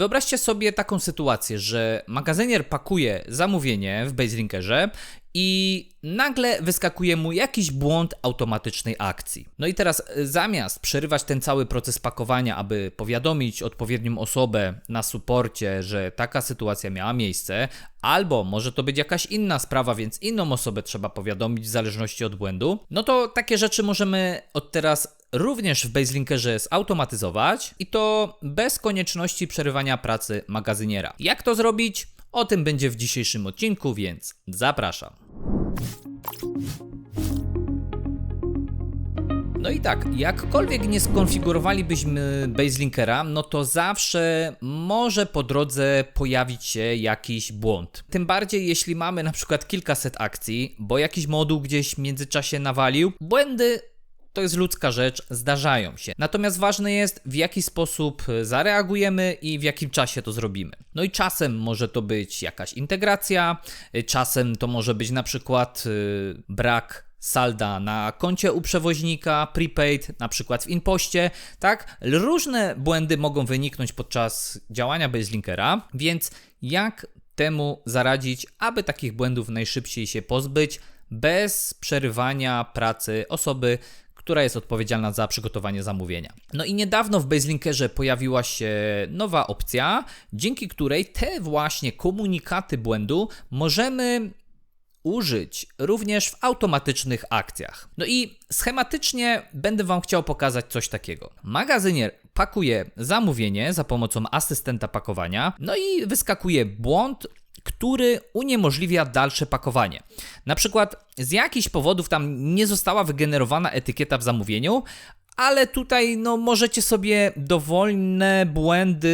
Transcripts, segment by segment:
Wyobraźcie sobie taką sytuację, że magazynier pakuje zamówienie w BaseLinkerze i nagle wyskakuje mu jakiś błąd automatycznej akcji. No i teraz y, zamiast przerywać ten cały proces pakowania, aby powiadomić odpowiednią osobę na suporcie, że taka sytuacja miała miejsce, albo może to być jakaś inna sprawa, więc inną osobę trzeba powiadomić w zależności od błędu, no to takie rzeczy możemy od teraz również w BaseLinkerze zautomatyzować i to bez konieczności przerywania pracy magazyniera. Jak to zrobić? O tym będzie w dzisiejszym odcinku, więc zapraszam. No i tak, jakkolwiek nie skonfigurowalibyśmy BaseLinkera, no to zawsze może po drodze pojawić się jakiś błąd. Tym bardziej jeśli mamy na przykład kilkaset akcji, bo jakiś moduł gdzieś w międzyczasie nawalił, błędy to jest ludzka rzecz, zdarzają się. Natomiast ważne jest, w jaki sposób zareagujemy i w jakim czasie to zrobimy. No i czasem może to być jakaś integracja, czasem to może być na przykład yy, brak salda na koncie u przewoźnika, prepaid, na przykład w impoście, tak? Różne błędy mogą wyniknąć podczas działania BaseLinkera, więc jak temu zaradzić, aby takich błędów najszybciej się pozbyć, bez przerywania pracy osoby, która jest odpowiedzialna za przygotowanie zamówienia. No i niedawno w BaseLinkerze pojawiła się nowa opcja, dzięki której te właśnie komunikaty błędu możemy użyć również w automatycznych akcjach. No i schematycznie będę Wam chciał pokazać coś takiego. Magazynier pakuje zamówienie za pomocą asystenta pakowania, no i wyskakuje błąd który uniemożliwia dalsze pakowanie. Na przykład z jakichś powodów tam nie została wygenerowana etykieta w zamówieniu, ale tutaj no, możecie sobie dowolne błędy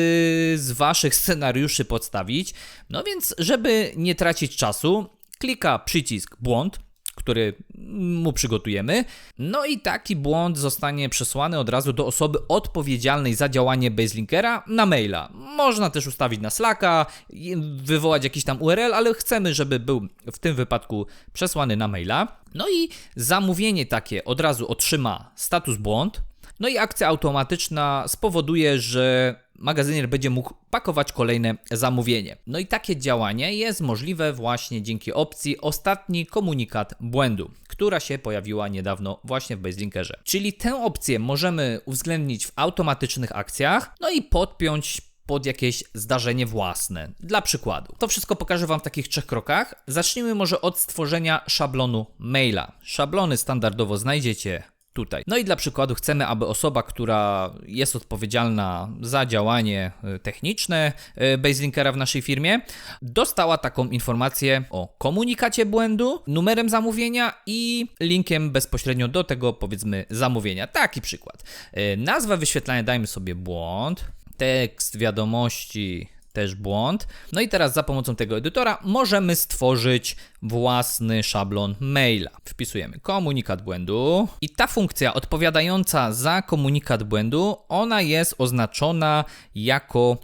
z waszych scenariuszy podstawić. No więc, żeby nie tracić czasu, klika przycisk błąd, który mu przygotujemy. No i taki błąd zostanie przesłany od razu do osoby odpowiedzialnej za działanie BaseLinkera na maila. Można też ustawić na Slacka, wywołać jakiś tam URL, ale chcemy, żeby był w tym wypadku przesłany na maila. No i zamówienie takie od razu otrzyma status błąd. No i akcja automatyczna spowoduje, że magazynier będzie mógł pakować kolejne zamówienie. No i takie działanie jest możliwe właśnie dzięki opcji ostatni komunikat błędu, która się pojawiła niedawno właśnie w BaseLinkerze. Czyli tę opcję możemy uwzględnić w automatycznych akcjach, no i podpiąć pod jakieś zdarzenie własne. Dla przykładu. To wszystko pokażę Wam w takich trzech krokach. Zacznijmy może od stworzenia szablonu maila. Szablony standardowo znajdziecie tutaj. No i dla przykładu chcemy, aby osoba, która jest odpowiedzialna za działanie e, techniczne e, BaseLinkera w naszej firmie, dostała taką informację o komunikacie błędu, numerem zamówienia i linkiem bezpośrednio do tego powiedzmy zamówienia. Taki przykład. E, nazwę wyświetlania dajmy sobie błąd, tekst wiadomości też błąd. No i teraz za pomocą tego edytora możemy stworzyć własny szablon maila. Wpisujemy komunikat błędu i ta funkcja odpowiadająca za komunikat błędu, ona jest oznaczona jako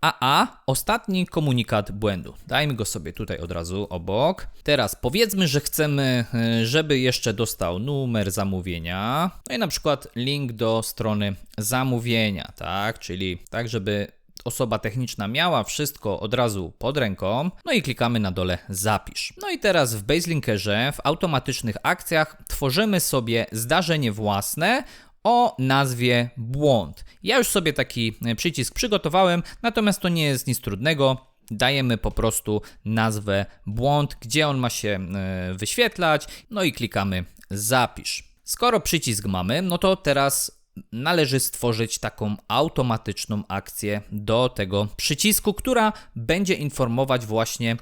AA, ostatni komunikat błędu. Dajmy go sobie tutaj od razu obok. Teraz powiedzmy, że chcemy, e, żeby jeszcze dostał numer zamówienia, no i na przykład link do strony zamówienia, tak? Czyli tak, żeby osoba techniczna miała wszystko od razu pod ręką, no i klikamy na dole zapisz. No i teraz w BaseLinkerze w automatycznych akcjach tworzymy sobie zdarzenie własne o nazwie błąd. Ja już sobie taki e, przycisk przygotowałem, natomiast to nie jest nic trudnego. Dajemy po prostu nazwę błąd, gdzie on ma się e, wyświetlać, no i klikamy zapisz. Skoro przycisk mamy, no to teraz należy stworzyć taką automatyczną akcję do tego przycisku, która będzie informować właśnie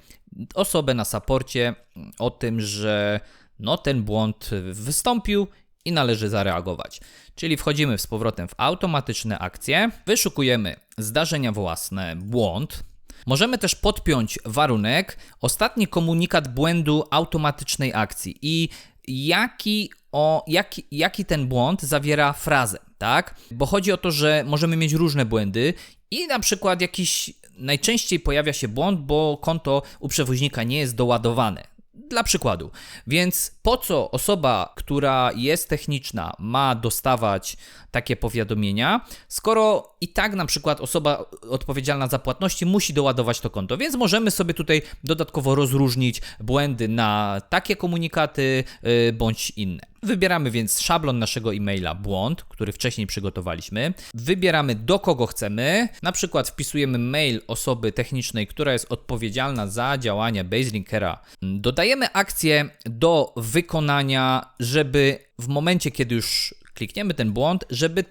osobę na saporcie o tym, że no ten błąd wystąpił i należy zareagować. Czyli wchodzimy z powrotem w automatyczne akcje, wyszukujemy zdarzenia własne, błąd. Możemy też podpiąć warunek, ostatni komunikat błędu automatycznej akcji i jaki o jaki, jaki ten błąd zawiera frazę, tak? Bo chodzi o to, że możemy mieć różne błędy i na przykład jakiś najczęściej pojawia się błąd, bo konto u przewoźnika nie jest doładowane. Dla przykładu. Więc po co osoba, która jest techniczna, ma dostawać takie powiadomienia, skoro i tak na przykład osoba odpowiedzialna za płatności musi doładować to konto, więc możemy sobie tutaj dodatkowo rozróżnić błędy na takie komunikaty yy, bądź inne. Wybieramy więc szablon naszego e-maila błąd, który wcześniej przygotowaliśmy. Wybieramy do kogo chcemy. Na przykład wpisujemy mail osoby technicznej, która jest odpowiedzialna za działania Baselinkera. Dodajemy akcję do wykonania, żeby w momencie, kiedy już klikniemy ten błąd, żeby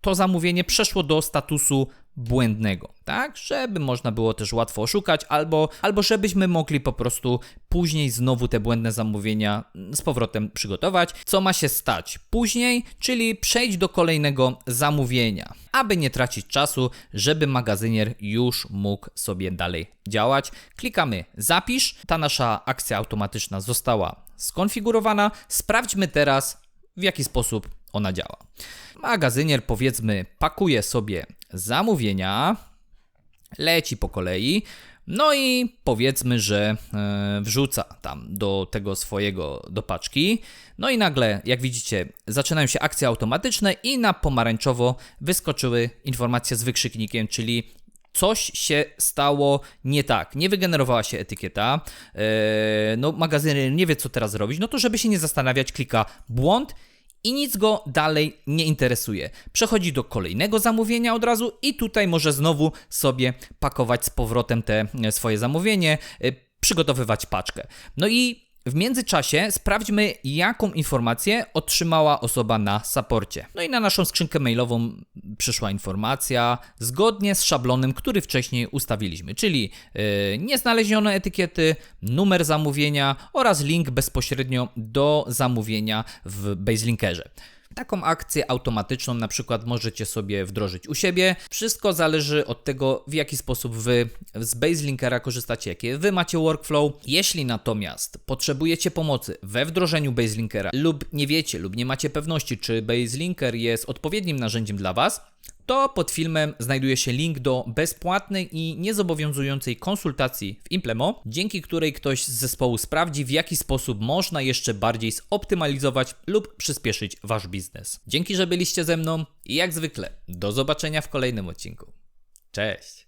to zamówienie przeszło do statusu błędnego, tak? Żeby można było też łatwo oszukać, albo, albo żebyśmy mogli po prostu później znowu te błędne zamówienia z powrotem przygotować. Co ma się stać później, czyli przejść do kolejnego zamówienia, aby nie tracić czasu, żeby magazynier już mógł sobie dalej działać. Klikamy zapisz, ta nasza akcja automatyczna została skonfigurowana. Sprawdźmy teraz, w jaki sposób ona działa. Magazynier, powiedzmy, pakuje sobie zamówienia, leci po kolei, no i powiedzmy, że e, wrzuca tam do tego swojego, do paczki. No i nagle, jak widzicie, zaczynają się akcje automatyczne i na pomarańczowo wyskoczyły informacje z wykrzyknikiem, czyli coś się stało nie tak, nie wygenerowała się etykieta, e, no magazyner nie wie co teraz zrobić, no to żeby się nie zastanawiać, klika błąd i nic go dalej nie interesuje. Przechodzi do kolejnego zamówienia od razu i tutaj może znowu sobie pakować z powrotem te e, swoje zamówienie, e, przygotowywać paczkę. No i w międzyczasie sprawdźmy, jaką informację otrzymała osoba na saporcie. No i na naszą skrzynkę mailową przyszła informacja zgodnie z szablonem, który wcześniej ustawiliśmy, czyli yy, nieznalezione etykiety, numer zamówienia oraz link bezpośrednio do zamówienia w Baselinkerze. Taką akcję automatyczną na przykład możecie sobie wdrożyć u siebie. Wszystko zależy od tego, w jaki sposób wy z Baselinkera korzystacie, jakie wy macie workflow. Jeśli natomiast potrzebujecie pomocy we wdrożeniu Baselinkera lub nie wiecie lub nie macie pewności, czy Baselinker jest odpowiednim narzędziem dla was, to pod filmem znajduje się link do bezpłatnej i niezobowiązującej konsultacji w Implemo, dzięki której ktoś z zespołu sprawdzi, w jaki sposób można jeszcze bardziej zoptymalizować lub przyspieszyć wasz biznes. Dzięki, że byliście ze mną i jak zwykle, do zobaczenia w kolejnym odcinku. Cześć!